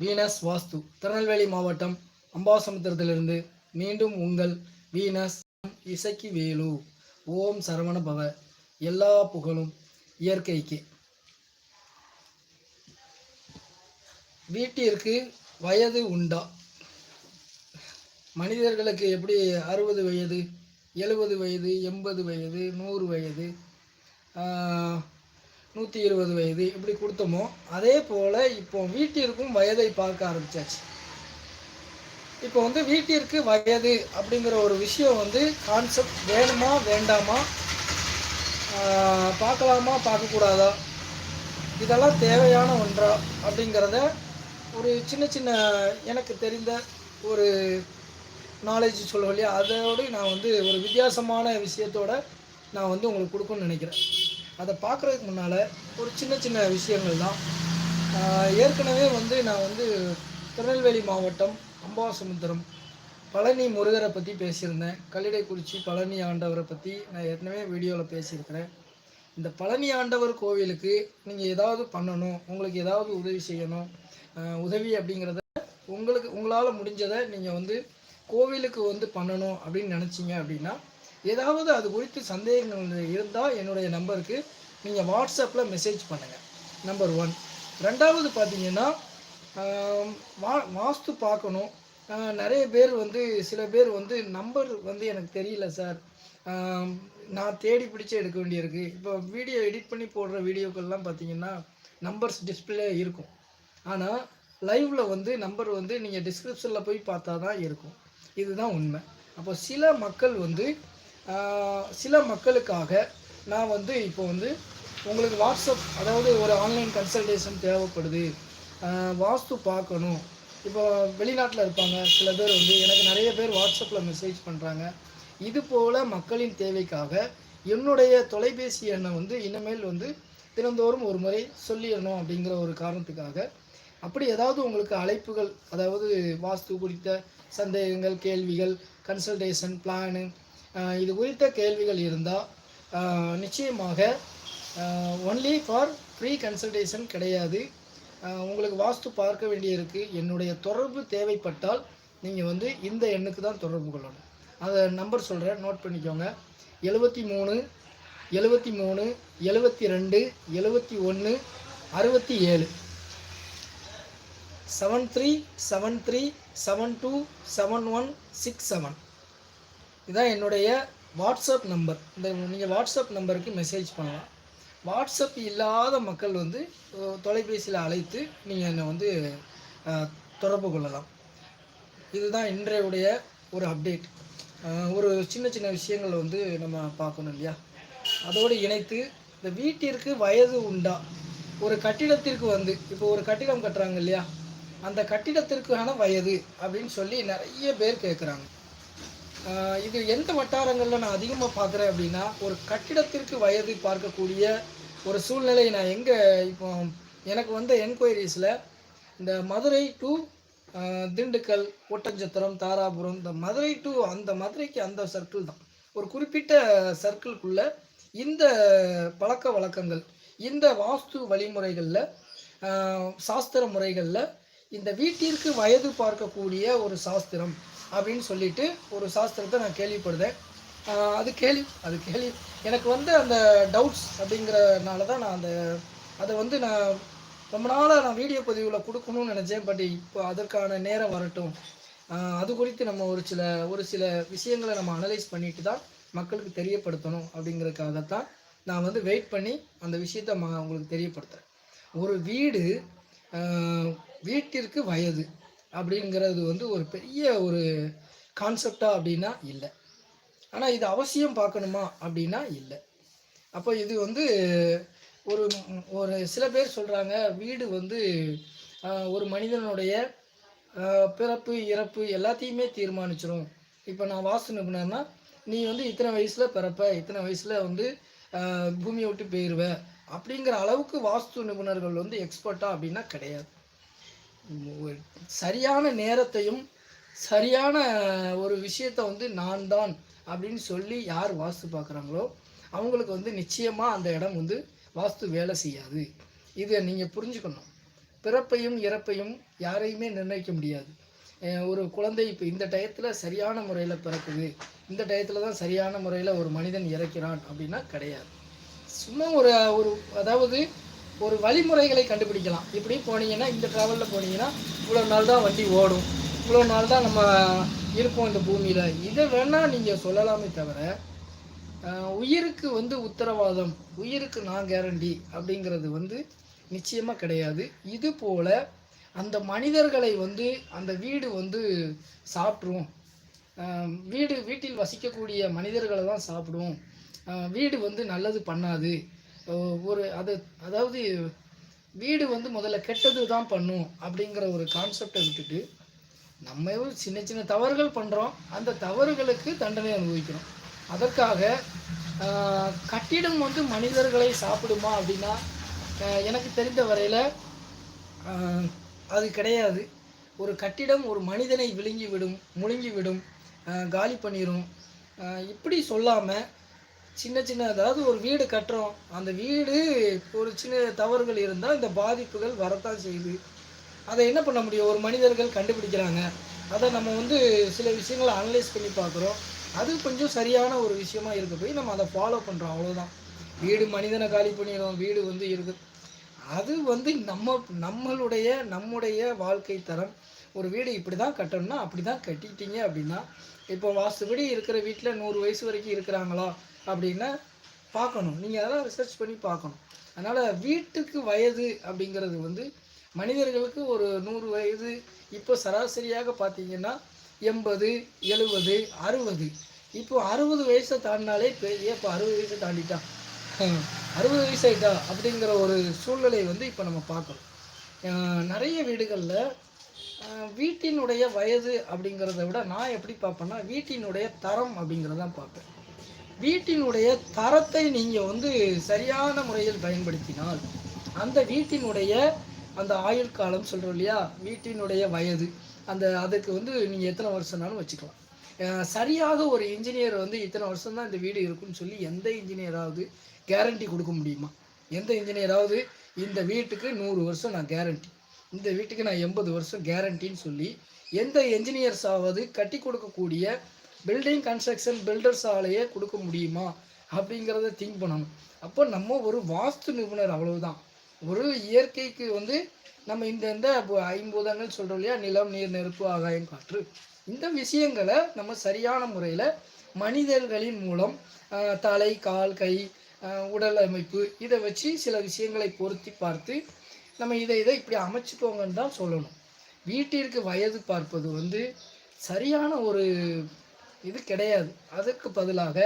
Venus வாஸ்து திருநெல்வேலி மாவட்டம் அம்பாசமுத்திரத்திலிருந்து மீண்டும் உங்கள் வீனஸ் இசக்கி வேலு ஓம் சரவண பவ எல்லா புகழும் இயற்கைக்கு. வீட்டிற்கு வயது உண்டா? மனிதர்களுக்கு எப்படி அறுபது வயது எழுபது வயது எண்பது வயது நூறு வயது? நூற்றி இருபது வயது இப்படி கொடுத்தோமோ அதே போல் இப்போ வீட்டிற்கும் வயதை பார்க்க ஆரம்பிச்சாச்சு. இப்போ வந்து வீட்டிற்கு வயது அப்படிங்கிற ஒரு விஷயம் வந்து கான்செப்ட் வேணுமா வேண்டாமா பார்க்கலாமா பார்க்கக்கூடாதா? இதெல்லாம் தேவையான ஒன்றா அப்படிங்கிறத ஒரு சின்ன சின்ன எனக்கு தெரிந்த ஒரு நாலேஜ் சொல்லுவோம் இல்லையா? அதோடு நான் வந்து ஒரு வித்தியாசமான விஷயத்தோட நான் வந்து உங்களுக்கு கொடுக்கணும்னு நினைக்கிறேன். அதை பார்க்குறதுக்கு முன்னால் ஒரு சின்ன சின்ன விஷயங்கள் தான். ஏற்கனவே வந்து நான் வந்து திருநெல்வேலி மாவட்டம் அம்பாசமுத்திரம் பழனி முருகரை பற்றி பேசியிருந்தேன். கல்லிடைக்குறிச்சி பழனி ஆண்டவரை பற்றி நான் ஏற்கனவே வீடியோவில் பேசியிருக்கிறேன். இந்த பழனி ஆண்டவர் கோவிலுக்கு நீங்கள் ஏதாவது பண்ணணும் உங்களுக்கு ஏதாவது உதவி செய்யணும் உதவி அப்படிங்கிறத உங்களுக்கு உங்களால் முடிஞ்சதை நீங்கள் வந்து கோவிலுக்கு வந்து பண்ணணும் அப்படின்னு நினச்சிங்க அப்படின்னா ஏதாவது அது குறித்து சந்தேகங்கள் இருந்தால் என்னுடைய நம்பருக்கு நீங்கள் வாட்ஸ்அப்பில் மெசேஜ் பண்ணுங்கள் நம்பர் ஒன். ரெண்டாவது பார்த்தீங்கன்னா வா வாஸ்து பார்க்கணும். நிறைய பேர் வந்து சில பேர் வந்து நம்பர் வந்து எனக்கு தெரியல சார். நான் தேடி பிடிச்சி எடுக்க வேண்டியிருக்கு. இப்போ வீடியோ எடிட் பண்ணி போடுற வீடியோக்கள்லாம் பார்த்தீங்கன்னா நம்பர்ஸ் டிஸ்பிளே இருக்கும். ஆனால் லைவில் வந்து நம்பர் வந்து நீங்கள் டிஸ்கிரிப்ஷனில் போய் பார்த்தா தான் இருக்கும். இதுதான் உண்மை. அப்போ சில மக்கள் வந்து சில மக்களுக்காக நான் வந்து இப்போ வந்து உங்களுக்கு வாட்ஸ்அப் அதாவது ஒரு ஆன்லைன் கன்சல்டேஷன் தேவைப்படுது. வாஸ்து பார்க்கணும். இப்போ வெளிநாட்டில் இருப்பாங்க சில பேர் வந்து எனக்கு நிறைய பேர் வாட்ஸ்அப்பில் மெசேஜ் பண்ணுறாங்க இது போல் மக்களின் தேவைக்காக என்னுடைய தொலைபேசி எண்ணை வந்து இனிமேல் வந்து தினந்தோறும் ஒரு முறை சொல்லிடணும் அப்படிங்கிற ஒரு காரணத்துக்காக. அப்படி ஏதாவது உங்களுக்கு அழைப்புகள் அதாவது வாஸ்து குறித்த சந்தேகங்கள் கேள்விகள் கன்சல்டேஷன் பிளானு இது குறித்த கேள்விகள் இருந்தால் நிச்சயமாக ஒன்லி ஃபார் ஃப்ரீ கன்சல்டேஷன் கிடையாது. உங்களுக்கு வாஸ்து பார்க்க வேண்டியிருக்கு. என்னுடைய தொடர்பு தேவைப்பட்டால் நீங்கள் வந்து இந்த எண்ணுக்கு தான் தொடர்பு கொள்ளணும். அதை நம்பர் சொல்கிறேன் நோட் பண்ணிக்கோங்க. எழுபத்தி மூணு எழுபத்தி மூணு எழுபத்தி ரெண்டு எழுபத்தி ஒன்று அறுபத்தி ஏழு. Seven three seven three seven two seven one six seven இதான் என்னுடைய வாட்ஸ்அப் நம்பர். இந்த நீங்கள் வாட்ஸ்அப் நம்பருக்கு மெசேஜ் பண்ணலாம். வாட்ஸ்அப் இல்லாத மக்கள் வந்து தொலைபேசியில் அழைத்து நீங்கள் என்னை வந்து தொடர்பு கொள்ளலாம். இதுதான் இன்றையுடைய ஒரு அப்டேட். ஒரு சின்ன சின்ன விஷயங்கள் வந்து நம்ம பார்க்கணும் இல்லையா? அதோடு இணைத்து இந்த வீட்டிற்கு வயது உண்டா? ஒரு கட்டிடத்திற்கு வந்து இப்போ ஒரு கட்டிடம் கட்டுறாங்க இல்லையா? அந்த கட்டிடத்திற்கான வயது அப்படின்னு சொல்லி நிறைய பேர் கேட்குறாங்க இது எந்த வட்டாரங்களில் நான் அதிகமாக பார்க்குறேன் அப்படின்னா ஒரு கட்டிடத்திற்கு வயது பார்க்கக்கூடிய ஒரு சூழ்நிலையை நான் எங்கே இப்போ எனக்கு வந்த என்கொயரிஸில் இந்த மதுரை டு திண்டுக்கல் ஒட்டஞ்சத்திரம் தாராபுரம் இந்த மதுரை டு அந்த மதுரைக்கு அந்த சர்க்கிள் தான். ஒரு குறிப்பிட்ட சர்க்கிள்குள்ளே இந்த பழக்க வழக்கங்கள் இந்த வாஸ்து வழிமுறைகளில் சாஸ்திர முறைகளில் இந்த வீட்டிற்கு வயது பார்க்கக்கூடிய ஒரு சாஸ்திரம் அப்படின்னு சொல்லிட்டு ஒரு சாஸ்திரத்தை நான் கேள்விப்படுதேன் அது கேள்வி அது கேள்வி. எனக்கு வந்து அந்த டவுட்ஸ் அப்படிங்கிறனால தான் நான் அந்த அதை வந்து நான் ரொம்ப நாளாக நான் வீடியோ பதிவில் கொடுக்கணும்னு நினச்சேன். பட் இப்போ அதற்கான நேரம் வரட்டும். அது குறித்து நம்ம ஒரு சில ஒரு சில விஷயங்களை நம்ம அனலைஸ் பண்ணிட்டு தான் மக்களுக்கு தெரியப்படுத்தணும் அப்படிங்கிறதுக்காகத்தான் நான் வந்து வெயிட் பண்ணி அந்த விஷயத்தை உங்களுக்கு தெரியப்படுத்துகிறேன் ஒரு வீடு வீட்டிற்கு வயது. அப்படிங்கிறது வந்து ஒரு பெரிய ஒரு கான்செப்டா அப்படின்னா இல்லை. ஆனால் இது அவசியம் பார்க்கணுமா அப்படின்னா இல்லை. அப்போ இது வந்து ஒரு ஒரு சில பேர் சொல்கிறாங்க வீடு வந்து ஒரு மனிதனுடைய பிறப்பு இறப்பு எல்லாத்தையுமே தீர்மானிச்சிடும் இப்போ நான் வாஸ்து நிபுணர்னா நீ வந்து இத்தனை வயசில் பிறப்ப இத்தனை வயசில் வந்து பூமியை விட்டு போயிடுவ அப்படிங்கிற அளவுக்கு வாஸ்து நிபுணர்கள் வந்து எக்ஸ்பர்ட்டா அப்படின்னா கிடையாது. சரியான நேரத்தையும் சரியான ஒரு விஷயத்தை வந்து நான் தான் அப்படின்னு சொல்லி யார் வாஸ்து பார்க்குறாங்களோ அவங்களுக்கு வந்து நிச்சயமாக அந்த இடம் வந்து வாஸ்து வேலை செய்யாது. இதை நீங்கள் புரிஞ்சுக்கணும். பிறப்பையும் இறப்பையும் யாரையுமே நிர்ணயிக்க முடியாது. ஒரு குழந்தை இப்போ இந்த டயத்தில் சரியான முறையில் பிறக்குது. இந்த டயத்தில் தான் சரியான முறையில் ஒரு மனிதன் இறக்கிறான் அப்படின்னா கிடையாது. சும்மா ஒரு ஒரு அதாவது ஒரு வழிமுறைகளை கண்டுபிடிக்கலாம். இப்படி போனீங்கன்னா இந்த ட்ராவலில் போனீங்கன்னா இவ்வளோ நாள் தான் வண்டி ஓடும். இவ்வளோ நாள் தான் நம்ம இருப்போம் இந்த பூமியில். இதை வேணால் நீங்கள் சொல்லலாமே தவிர உயிருக்கு வந்து உத்தரவாதம் உயிருக்கு நான் கேரண்டி அப்படிங்கிறது வந்து நிச்சயமாக கிடையாது. இது போல் அந்த மனிதர்களை வந்து அந்த வீடு வந்து சாப்பிட்ரும் வீடு வீட்டில் வசிக்கக்கூடிய மனிதர்களை தான் சாப்பிடும் வீடு வந்து நல்லது பண்ணாது. ஒரு அது அதாவது வீடு வந்து முதல்ல கெட்டது தான் பண்ணும் அப்படிங்கிற ஒரு கான்செப்டை விட்டுட்டு நம்ம ஒரு சின்ன சின்ன தவறுகள் பண்ணுறோம் அந்த தவறுகளுக்கு தண்டனை அனுபவிக்கிறோம் அதற்காக கட்டிடம் வந்து மனிதர்களை சாப்பிடுமா அப்படின்னா எனக்கு தெரிந்த வரையில் அது கிடையாது. ஒரு கட்டிடம் ஒரு மனிதனை விழுங்கி விடும் முழுங்கி விடும் காலி பண்ணிடும் இப்படி சொல்லாமல் சின்ன சின்ன அதாவது ஒரு வீடு கட்டுறோம். அந்த வீடு ஒரு சின்ன தவறுகள் இருந்தால் இந்த பாதிப்புகள் வரத்தான் செய்யுது. அதை என்ன பண்ண முடியும்? ஒரு மனிதர்கள் கண்டுபிடிக்கிறாங்க. அதை நம்ம வந்து சில விஷயங்களை அனலைஸ் பண்ணி பார்க்குறோம். அது கொஞ்சம் சரியான ஒரு விஷயமா இருக்க போய் நம்ம அதை ஃபாலோ பண்ணுறோம் அவ்வளோதான் வீடு மனிதனை காலி பண்ணிடும். வீடு வந்து இருக்கு. அது வந்து நம்ம நம்மளுடைய நம்முடைய வாழ்க்கை தரம். ஒரு வீடு இப்படி தான் கட்டணும்னா அப்படி தான் கட்டிட்டீங்க அப்படின்னா இப்போ வாஸ்துபடி இருக்கிற வீட்டில் நூறு வயசு வரைக்கும் இருக்கிறாங்களா? அப்படின்னா பார்க்கணும். நீங்கள் அதெல்லாம் ரிசர்ச் பண்ணி பார்க்கணும். அதனால் வீட்டுக்கு வயது அப்படிங்கிறது வந்து மனிதர்களுக்கு ஒரு நூறு வயது இப்போ சராசரியாக பார்த்தீங்கன்னா எண்பது எழுபது அறுபது. இப்போ அறுபது வயசை தாண்டினாலே பெரிய இப்போ அறுபது வயசை தாண்டிட்டான்? அறுபது வயசு ஆகிட்டா அப்படிங்கிற ஒரு சூழ்நிலை வந்து இப்போ நம்ம பார்க்குறோம் நிறைய வீடுகளில் வீட்டினுடைய வயது அப்படிங்கிறத விட நான் எப்படி பார்ப்பேன்னா வீட்டினுடைய தரம் அப்படிங்கிறதான் பார்ப்பேன். வீட்டினுடைய தரத்தை நீங்கள் வந்து சரியான முறையில் பயன்படுத்தினால் அந்த வீட்டினுடைய அந்த ஆயுள் காலம் சொல்கிறோம் இல்லையா? வீட்டினுடைய வயது அந்த அதுக்கு வந்து நீங்கள் எத்தனை வருஷம்னாலும் வச்சுக்கலாம். சரியாக ஒரு இன்ஜினியர் வந்து இத்தனை வருஷம் தான் இந்த வீடு இருக்குன்னு சொல்லி எந்த இன்ஜினியராவது கேரண்டி கொடுக்க முடியுமா? எந்த இன்ஜினியராவது இந்த வீட்டுக்கு நூறு வருஷம் நான் கேரண்டி இந்த வீட்டுக்கு நான் எண்பது வருஷம் கேரண்டின்னு சொல்லி எந்த என்ஜினியர்ஸாவது கட்டி கொடுக்கக்கூடிய பில்டிங் கன்ஸ்ட்ரக்ஷன் பில்டர்ஸ் ஆலையே கொடுக்க முடியுமா? அப்படிங்கிறத திங்க் பண்ணணும். அப்போ நம்ம ஒரு வாஸ்து நிபுணர் அவ்வளவுதான். ஒரு இயற்கைக்கு வந்து நம்ம இந்த இந்த ஐம்பூதங்கள் சொல்கிறோம் இல்லையா? நிலம் நீர் நெருப்பு ஆகாயம் காற்று. இந்த விஷயங்களை நம்ம சரியான முறையில் மனிதர்களின் மூலம் தலை கால் கை உடல் அமைப்பு இதை வச்சு சில விஷயங்களை பொருத்தி பார்த்து நம்ம இதை இதை இப்படி அமைச்சுக்கோங்கன்னு தான் சொல்லணும். வீட்டிற்கு வயது பார்ப்பது வந்து சரியான ஒரு இது கிடையாது. அதுக்கு பதிலாக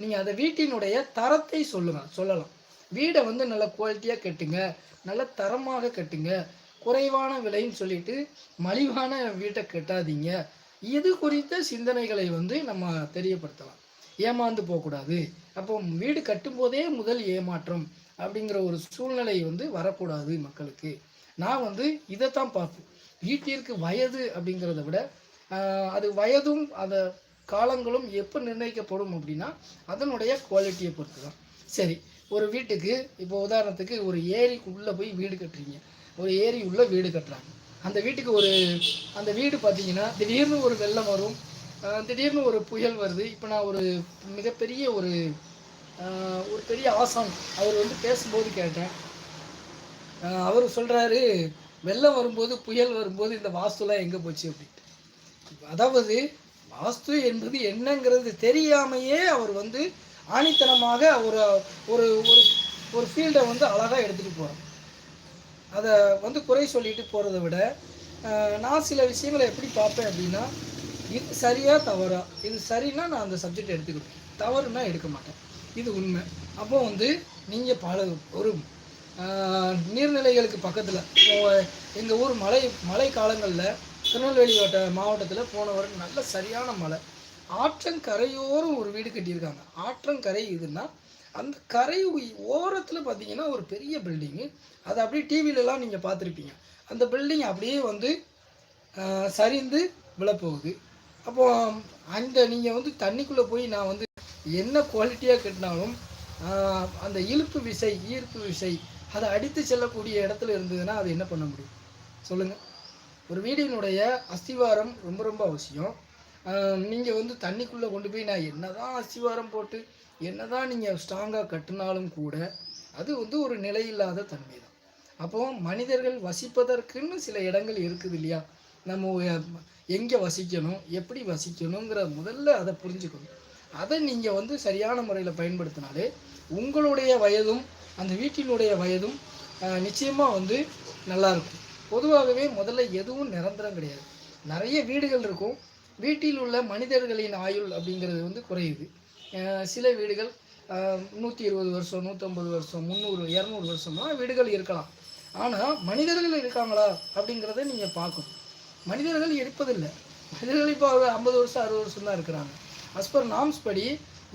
நீங்கள் அதை வீட்டினுடைய தரத்தை சொல்லுங்க சொல்லலாம். வீடை வந்து நல்ல குவாலிட்டியாக கட்டுங்க நல்ல தரமாக கட்டுங்க குறைவான விலைன்னு சொல்லிட்டு மலிவான வீட்டை கட்டாதீங்க. இது குறித்த சிந்தனைகளை வந்து நம்ம தெரியப்படுத்தலாம். ஏமாந்து போகக்கூடாது. அப்போ வீடு கட்டும்போதே முதல் ஏமாற்றம் அப்படிங்கிற ஒரு சூழ்நிலை வந்து வரக்கூடாது மக்களுக்கு. நான் வந்து இதைத்தான் பார்ப்பேன். வீட்டிற்கு வயது அப்படிங்கிறத விட அது வயதும் அதை காலங்களும் எப்போ நிர்ணயிக்கப்படும் அப்படின்னா அதனுடைய குவாலிட்டியை பொறுத்து தான் சரி ஒரு வீட்டுக்கு இப்போ உதாரணத்துக்கு ஒரு ஏரிக்குள்ளே போய் வீடு கட்டுறீங்க. ஒரு ஏரி உள்ள வீடு கட்டுறாங்க. அந்த வீட்டுக்கு ஒரு அந்த வீடு பார்த்தீங்கன்னா திடீர்னு ஒரு வெள்ளம் வரும். திடீர்னு ஒரு புயல் வருது. இப்போ நான் ஒரு மிகப்பெரிய ஒரு ஒரு பெரிய ஆசான் அவர் வந்து பேசும்போது கேட்டேன். அவர் சொல்கிறாரு வெள்ளம் வரும்போது புயல் வரும்போது இந்த வாஸ்துலாம் எங்கே போச்சு? அப்படின்ட்டு அதாவது வாஸ்து என்பது என்னங்கிறது தெரியாமையே அவர் வந்து ஆணித்தனமாக ஒரு ஒரு ஒரு ஒரு ஃபீல்டை வந்து அழகாக எடுத்துகிட்டு போகிறார் அதை வந்து குறை சொல்லிட்டு போகிறத விட நான் சில விஷயங்களை எப்படி பார்ப்பேன் அப்படின்னா இது சரியாக தவறா? இது சரின்னா நான் அந்த சப்ஜெக்ட் எடுத்துக்கிட்டேன் தவறுனா எடுக்க மாட்டேன். இது உண்மை. அப்போ வந்து நீங்கள் பல ஒரு நீர்நிலைகளுக்கு பக்கத்தில் இப்போ எங்கள் ஊர் மழை மழை காலங்களில் திருநெல்வேலி வட்ட மாவட்டத்தில் போன வரைக்கும் நல்ல சரியான மழை. ஆற்றங்கரையோரம் ஒரு வீடு கட்டியிருக்காங்க. ஆற்றங்கரை இதுன்னா அந்த கரை ஓரத்தில் பார்த்தீங்கன்னா ஒரு பெரிய பில்டிங்கு அது அப்படியே டிவிலலாம் நீங்கள் பார்த்துருப்பீங்க. அந்த பில்டிங் அப்படியே வந்து சரிந்து விழப்போகுது. அப்போ அந்த நீங்கள் வந்து தண்ணிக்குள்ளே போய் நான் வந்து என்ன குவாலிட்டியாக கட்டினாலும் அந்த இழுப்பு விசை ஈர்ப்பு விசை அதை அடித்து செல்லக்கூடிய இடத்துல இருந்ததுன்னா அது என்ன பண்ண முடியும்? சொல்லுங்கள் ஒரு வீடினுடைய அஸ்திவாரம் ரொம்ப ரொம்ப அவசியம். நீங்கள் வந்து தண்ணிக்குள்ளே கொண்டு போய் நான் என்னதான் அஸ்திவாரம் போட்டு என்னதான் நீங்கள் ஸ்ட்ராங்காக கட்டினாலும் கூட அது வந்து ஒரு நிலையில்லாத தன்மை தான் அப்போது மனிதர்கள் வசிப்பதற்குன்னு சில இடங்கள் இருக்குது இல்லையா? நம்ம எங்கே வசிக்கணும் எப்படி வசிக்கணுங்கிற முதல்ல அதை புரிஞ்சுக்கணும். அதை நீங்கள் வந்து சரியான முறையில் பயன்படுத்தினாலே உங்களுடைய வயதும் அந்த வீட்டினுடைய வயதும் நிச்சயமாக வந்து நல்லாயிருக்கும் பொதுவாகவே முதல்ல எதுவும் நிரந்தரம் கிடையாது. நிறைய வீடுகள் இருக்கும். வீட்டில் உள்ள மனிதர்களின் ஆயுள் அப்படிங்கிறது வந்து குறையுது. சில வீடுகள் நூற்றி இருபது வருஷம் நூற்றம்பது வருஷம் முந்நூறு இரநூறு வருஷம்லாம் வீடுகள் இருக்கலாம். ஆனால் மனிதர்கள் இருக்காங்களா அப்படிங்கிறத நீங்கள் பார்க்கணும். மனிதர்கள் இருப்பதில்லை. மனிதர்கள் இப்போ ஐம்பது வருஷம் அறுபது வருஷம் தான் இருக்கிறாங்க. அஸ் பர் நாம்ஸ் படி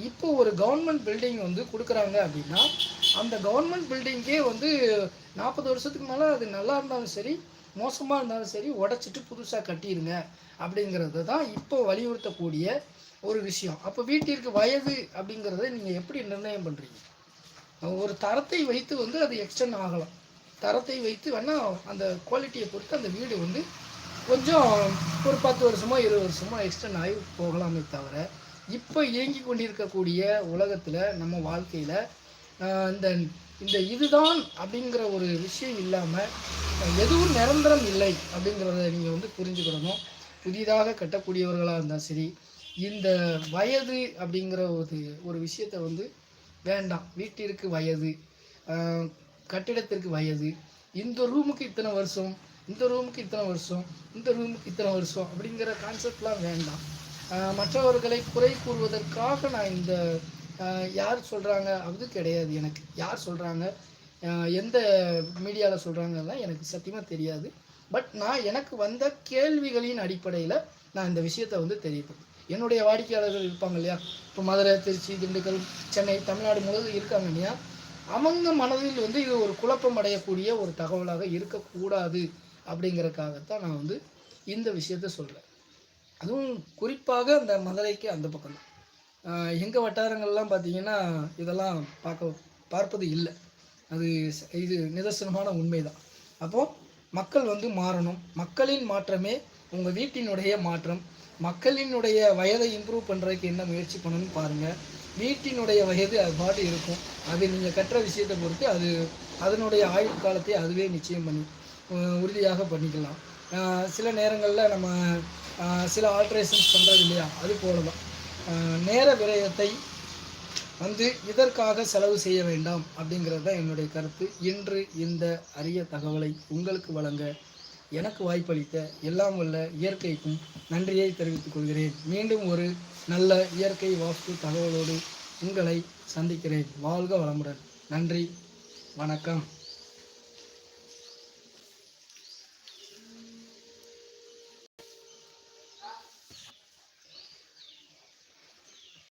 இப்போ ஒரு கவர்மெண்ட் பில்டிங் வந்து கொடுக்குறாங்க அப்படின்னா அந்த கவர்மெண்ட் பில்டிங்கே வந்து நாற்பது வருஷத்துக்கு மேலே அது நல்லா இருந்தாலும் சரி மோசமாக இருந்தாலும் சரி உடச்சிட்டு புதுசாக கட்டிடுங்க அப்படிங்கிறது தான் இப்போ வலியுறுத்தக்கூடிய ஒரு விஷயம். அப்போ வீட்டிற்கு வயது அப்படிங்கிறத நீங்கள் எப்படி நிர்ணயம் பண்ணுறீங்க ஒரு தரத்தை வைத்து வந்து அது எக்ஸ்டெண்ட் ஆகலாம். தரத்தை வைத்து வேணால் அந்த குவாலிட்டியை பொறுத்து அந்த வீடு வந்து கொஞ்சம் ஒரு பத்து வருஷமோ இருபது வருஷமோ எக்ஸ்டெண்ட் ஆகி போகலாமே தவிர இப்போ இயங்கி கொண்டிருக்கக்கூடிய உலகத்தில் நம்ம வாழ்க்கையில் இந்த இந்த இதுதான் அப்படிங்கிற ஒரு விஷயம் இல்லாமல் எதுவும் நிரந்தரம் இல்லை அப்படிங்கிறத நீங்கள் வந்து புரிஞ்சுக்கிடணும் புதிதாக கட்டக்கூடியவர்களாக இருந்தால் சரி இந்த வயது அப்படிங்கிற ஒரு ஒரு விஷயத்தை வந்து வேண்டாம். வீட்டிற்கு வயது கட்டிடத்திற்கு வயது இந்த ரூமுக்கு இத்தனை வருஷம் இந்த ரூமுக்கு இத்தனை வருஷம் இந்த ரூமுக்கு இத்தனை வருஷம் அப்படிங்கிற கான்செப்ட்லாம் வேண்டாம். மற்றவர்களை குறை கூறுவதற்காக நான் இந்த யார் சொல்கிறாங்க அது கிடையாது எனக்கு. யார் சொல்கிறாங்க எந்த மீடியாவில் சொல்கிறாங்கலாம் எனக்கு சத்தியமாக தெரியாது. பட் நான் எனக்கு வந்த கேள்விகளின் அடிப்படையில் நான் இந்த விஷயத்தை வந்து தெரியப்படுத்தேன் என்னுடைய வாடிக்கையாளர்கள் இருப்பாங்க இல்லையா? இப்போ மதுரை திருச்சி திண்டுக்கல் சென்னை தமிழ்நாடு முழுவதும் இருக்காங்க இல்லையா? அவங்க மனதில் வந்து இது ஒரு குழப்பம் அடையக்கூடிய ஒரு தகவலாக இருக்கக்கூடாது அப்படிங்கிறக்காகத்தான் நான் வந்து இந்த விஷயத்த சொல்கிறேன் அதுவும் குறிப்பாக அந்த மதுரைக்கு அந்த பக்கம் தான். எங்கள் வட்டாரங்கள்லாம் பார்த்தீங்கன்னா இதெல்லாம் பார்க்க பார்ப்பது இல்லை. அது இது நிதர்சனமான உண்மைதான். அப்போது மக்கள் வந்து மாறணும். மக்களின் மாற்றமே உங்கள் வீட்டினுடைய மாற்றம். மக்களினுடைய வயதை இம்ப்ரூவ் பண்ணுறதுக்கு என்ன முயற்சி பண்ணணும்னு பாருங்கள் வீட்டினுடைய வயது அது பாட்டு இருக்கும். அது நீங்கள் கட்டுற விஷயத்தை பொறுத்து அது அதனுடைய ஆயுள் காலத்தை அதுவே நிச்சயம் பண்ணி உறுதியாக பண்ணிக்கலாம். சில நேரங்களில் நம்ம சில ஆல்ட்ரேஷன்ஸ் பண்ணுறது இல்லையா? அது போல தான் நேர விரயத்தை வந்து இதற்காக செலவு செய்ய வேண்டாம் அப்படிங்கிறது தான் என்னுடைய கருத்து. இன்று இந்த அரிய தகவலை உங்களுக்கு வழங்க எனக்கு வாய்ப்பளித்த எல்லாம் வல்ல இயற்கைக்கும் நன்றியை தெரிவித்துக் கொள்கிறேன். மீண்டும் ஒரு நல்ல இயற்கை வாஸ்து தகவலோடு உங்களை சந்திக்கிறேன். வாழ்க வளமுடன். நன்றி. வணக்கம்.